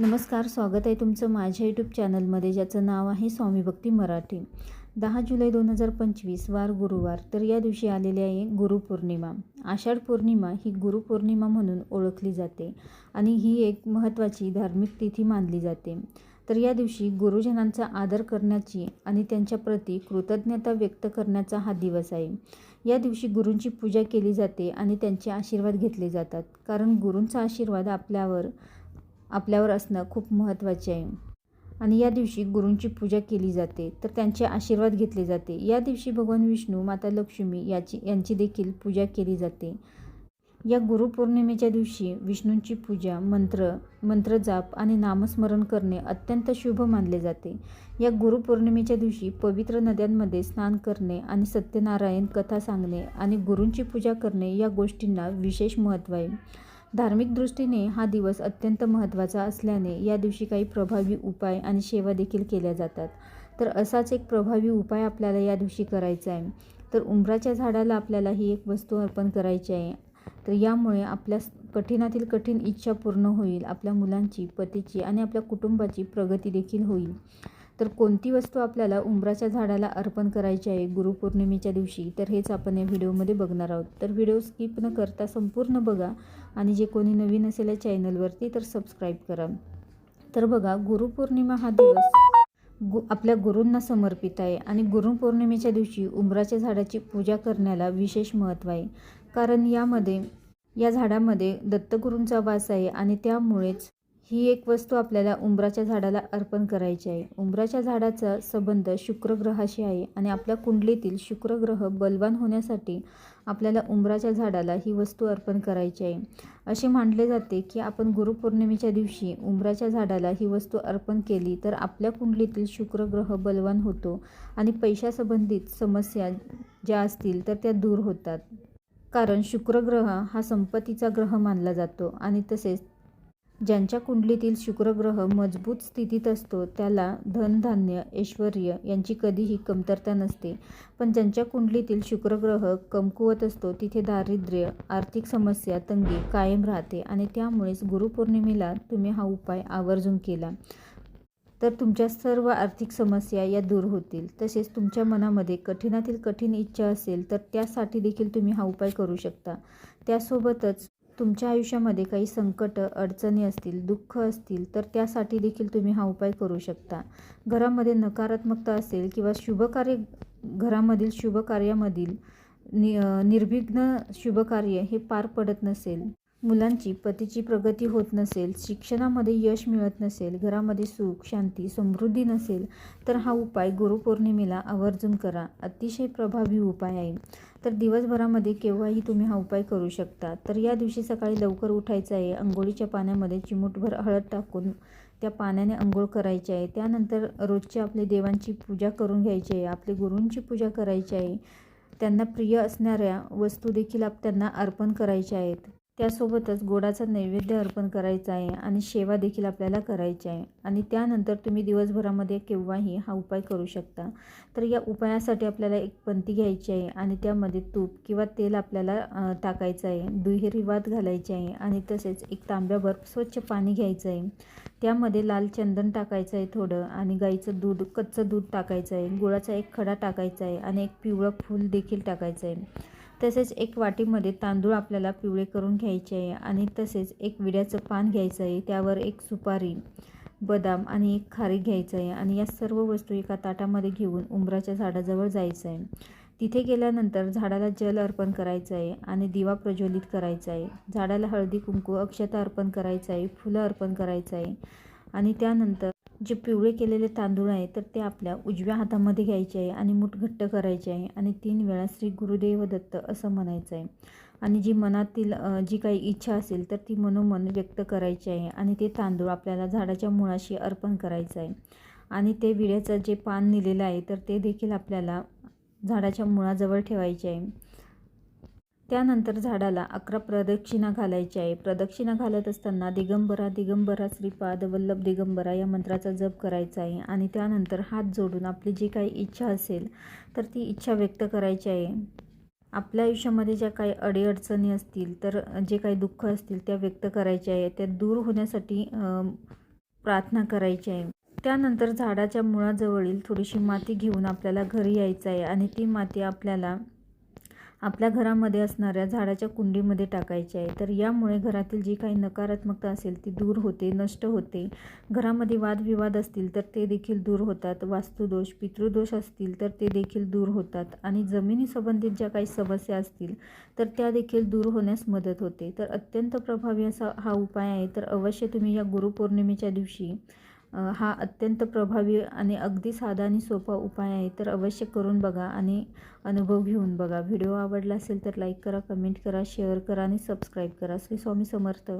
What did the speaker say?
नमस्कार स्वागत आहे तुमचं माझ्या यूट्यूब चॅनलमध्ये ज्याचं नाव आहे स्वामी भक्ती मराठी. दहा जुलै दोन हजार पंचवीस वार गुरुवार तर या दिवशी आलेली आहे गुरुपौर्णिमा आषाढ पौर्णिमा ही गुरुपौर्णिमा म्हणून ओळखली जाते आणि ही एक महत्त्वाची धार्मिक तिथी मानली जाते. तर या दिवशी गुरुजनांचा आदर करण्याची आणि त्यांच्याप्रती कृतज्ञता व्यक्त करण्याचा हा दिवस आहे. या दिवशी गुरूंची पूजा केली जाते आणि त्यांचे आशीर्वाद घेतले जातात. कारण गुरूंचा आशीर्वाद आपल्यावर आपल्यावर असणं खूप महत्त्वाचे आहे. आणि या दिवशी गुरूंची पूजा केली जाते तर त्यांचे आशीर्वाद घेतले जाते. या दिवशी भगवान विष्णू माता लक्ष्मी याची यांची देखील पूजा केली जाते. या गुरुपौर्णिमेच्या दिवशी विष्णूंची पूजा मंत्र मंत्रजाप आणि नामस्मरण करणे अत्यंत शुभ मानले जाते. या गुरुपौर्णिमेच्या दिवशी पवित्र नद्यांमध्ये स्नान करणे आणि सत्यनारायण कथा सांगणे आणि गुरूंची पूजा करणे या गोष्टींना विशेष महत्त्व आहे. धार्मिक दृष्टीने हा दिवस अत्यंत महत्त्वाचा असल्याने या दिवशी काही प्रभावी उपाय आणि सेवा देखील केल्या जातात. तर असाच एक प्रभावी उपाय आपल्याला या दिवशी करायचा आहे. तर उंबराच्या झाडाला आपल्याला ही एक वस्तू अर्पण करायची आहे. तर यामुळे आपल्या कठीणातील कठीण इच्छा पूर्ण होईल आपल्या मुलांची पतीची आणि आपल्या कुटुंबाची प्रगती देखील होईल. तर कोणती वस्तू आपल्याला उंबराच्या झाडाला अर्पण करायची आहे गुरुपौर्णिमेच्या दिवशी? तर हेच आपण या व्हिडिओमध्ये बघणार आहोत. तर व्हिडिओ स्किप न करता संपूर्ण बघा आणि जे कोणी नवीन असेल या चॅनलवरती तर सबस्क्राईब करा. तर बघा गुरुपौर्णिमा हा दिवस गु आपल्या गुरूंना समर्पित आहे आणि गुरुपौर्णिमेच्या दिवशी उंबराच्या झाडाची पूजा करण्याला विशेष महत्त्व आहे. कारण यामध्ये या झाडामध्ये दत्तगुरूंचा वास आहे आणि त्यामुळेच ही एक वस्तू आपल्याला उंबराच्या झाडाला अर्पण करायची आहे. उंबराच्या झाडाचा संबंध शुक्रग्रहाशी आहे आणि आपल्या कुंडलीतील शुक्रग्रह बलवान होण्यासाठी आपल्याला उंबराच्या झाडाला ही वस्तू अर्पण करायची आहे. असे मानले जाते की आपण गुरुपौर्णिमेच्या दिवशी उंबराच्या झाडाला ही वस्तू अर्पण केली तर आपल्या कुंडलीतील शुक्रग्रह बलवान होतो आणि पैशासंबंधित समस्या ज्या असतील तर त्या दूर होतात. कारण शुक्रग्रह हा संपत्तीचा ग्रह मानला जातो आणि तसेच ज्यांच्या कुंडलीतील शुक्रग्रह मजबूत स्थितीत असतो त्याला धनधान्य ऐश्वर यांची कधीही कमतरता नसते. पण ज्यांच्या कुंडलीतील शुक्रग्रह कमकुवत असतो तिथे दारिद्र्य आर्थिक समस्या तंगी कायम राहते आणि त्यामुळेच गुरुपौर्णिमेला तुम्ही हा उपाय आवर्जून केला. तर तुमच्या सर्व आर्थिक समस्या या दूर होतील. तसेच तुमच्या मनामध्ये कठीणातील कठीण इच्छा असेल तर त्यासाठी देखील तुम्ही हा उपाय करू शकता. त्यासोबतच तुमच्या आयुष्यामध्ये काही संकट अडचणी असतील दुःख असतील तर त्यासाठी देखील तुम्ही हा उपाय करू शकता. घरामध्ये नकारात्मकता असेल किंवा शुभकार्य घरामधील शुभकार्यामधील नि निर्विघ्न शुभकार्य हे पार पडत नसेल मुलांची पतीची प्रगती होत नसेल शिक्षणामध्ये यश मिळत नसेल घरामध्ये सुख शांती समृद्धी नसेल तर हा उपाय गुरुपौर्णिमेला आवर्जून करा. अतिशय प्रभावी उपाय आहे. तर दिवसभरामध्ये केव्हाही तुम्ही हा उपाय करू शकता. तर या दिवशी सकाळी लवकर उठायचं आहे. अंघोळीच्या पाण्यामध्ये चिमूटभर हळद टाकून त्या पाण्याने अंघोळ करायची आहे. त्यानंतर रोजची आपली देवांची पूजा करून घ्यायची आहे. आपली गुरूंची पूजा करायची आहे. त्यांना प्रिय असणाऱ्या वस्तू देखील आप त्यांना अर्पण करायच्या आहेत. त्यासोबतच गोडाचा नैवेद्य अर्पण करायचा आहे आणि सेवा देखील आपल्याला करायची आहे. आणि त्यानंतर तुम्ही दिवसभरामध्ये केव्हाही हा उपाय करू शकता. तर या उपायासाठी आपल्याला एक पंती घ्यायची आहे आणि त्यामध्ये तूप किंवा तेल आपल्याला टाकायचं आहे. दुहेरी वात घालायची आहे आणि तसेच एक तांब्याभर स्वच्छ पाणी घ्यायचं आहे. त्यामध्ये लाल चंदन टाकायचं आहे थोडं आणि गाईचं दूध कच्चं दूध टाकायचं आहे. गुळाचा एक खडा टाकायचा आहे आणि एक पिवळं फूल देखील टाकायचं आहे. तसेच एक वाटीमध्ये तांदूळ आपल्याला पिवळे करून घ्यायचे आहे आणि तसेच एक विड्याचं पान घ्यायचं आहे. त्यावर एक सुपारी बदाम आणि एक खारीक घ्यायचं आहे आणि या सर्व वस्तू एका ताटामध्ये घेऊन उंबराच्या झाडाजवळ जायचं आहे. तिथे गेल्यानंतर झाडाला जल अर्पण करायचं आहे आणि दिवा प्रज्वलित करायचा आहे. झाडाला हळदी कुंकू अक्षता अर्पण करायचं आहे फुलं अर्पण करायचं आहे आणि त्यानंतर जे पिवळे केलेले तांदूळ आहे तर ते आपल्या उजव्या हातामध्ये घ्यायचे आहे आणि मूठ घट्ट करायचे आहे आणि तीन वेळा श्री गुरुदेव दत्त असं म्हणायचं आहे. आणि जी मनातील जी काही इच्छा असेल तर ती मनोमन व्यक्त करायची आहे आणि ते तांदूळ आपल्याला झाडाच्या मुळाशी अर्पण करायचं आहे. आणि ते विड्याचं जे पान नेलेलं आहे तर ते देखील आपल्याला झाडाच्या मुळाजवळ ठेवायचे आहे. त्यानंतर झाडाला अकरा प्रदक्षिणा घालायची आहे. प्रदक्षिणा घालत असताना दिगंबरा दिगंबरा श्रीपाद वल्लभ दिगंबरा या मंत्राचा जप करायचा आहे आणि त्यानंतर हात जोडून आपली जी काही इच्छा असेल तर ती इच्छा व्यक्त करायची आहे. आपल्या आयुष्यामध्ये ज्या काही अडीअडचणी असतील तर जे काही दुःख असतील त्या व्यक्त करायच्या आहे. त्या दूर होण्यासाठी प्रार्थना करायची आहे. त्यानंतर झाडाच्या मुळाजवळील थोडीशी माती घेऊन आपल्याला घरी यायचं आहे आणि ती माती आपल्याला आपल्या घरामध्ये असणाऱ्या झाडाच्या कुंडीमध्ये टाकायची आहे. तर यामुळे घरातील जी काही नकारात्मकता असेल ती दूर होते नष्ट होते. घरामध्ये वादविवाद असतील तर ते देखील दूर होतात. वास्तुदोष पितृदोष असतील तर ते देखील दूर होतात. आणि जमिनी संबंधित ज्या काही समस्या असतील तर त्या देखील दूर होण्यास मदत होते. तर अत्यंत प्रभावी असा हा उपाय आहे. तर अवश्य तुम्ही या गुरुपौर्णिमेच्या दिवशी हा अत्यंत प्रभावी आणि अगदी साधा आणि सोपा उपाय आहे. तर अवश्य करून बघा आणि अनुभव घेऊन बघा. व्हिडिओ आवडला असेल तर लाईक करा कमेंट करा शेअर करा आणि सबस्क्राईब करा. श्री स्वामी समर्थ.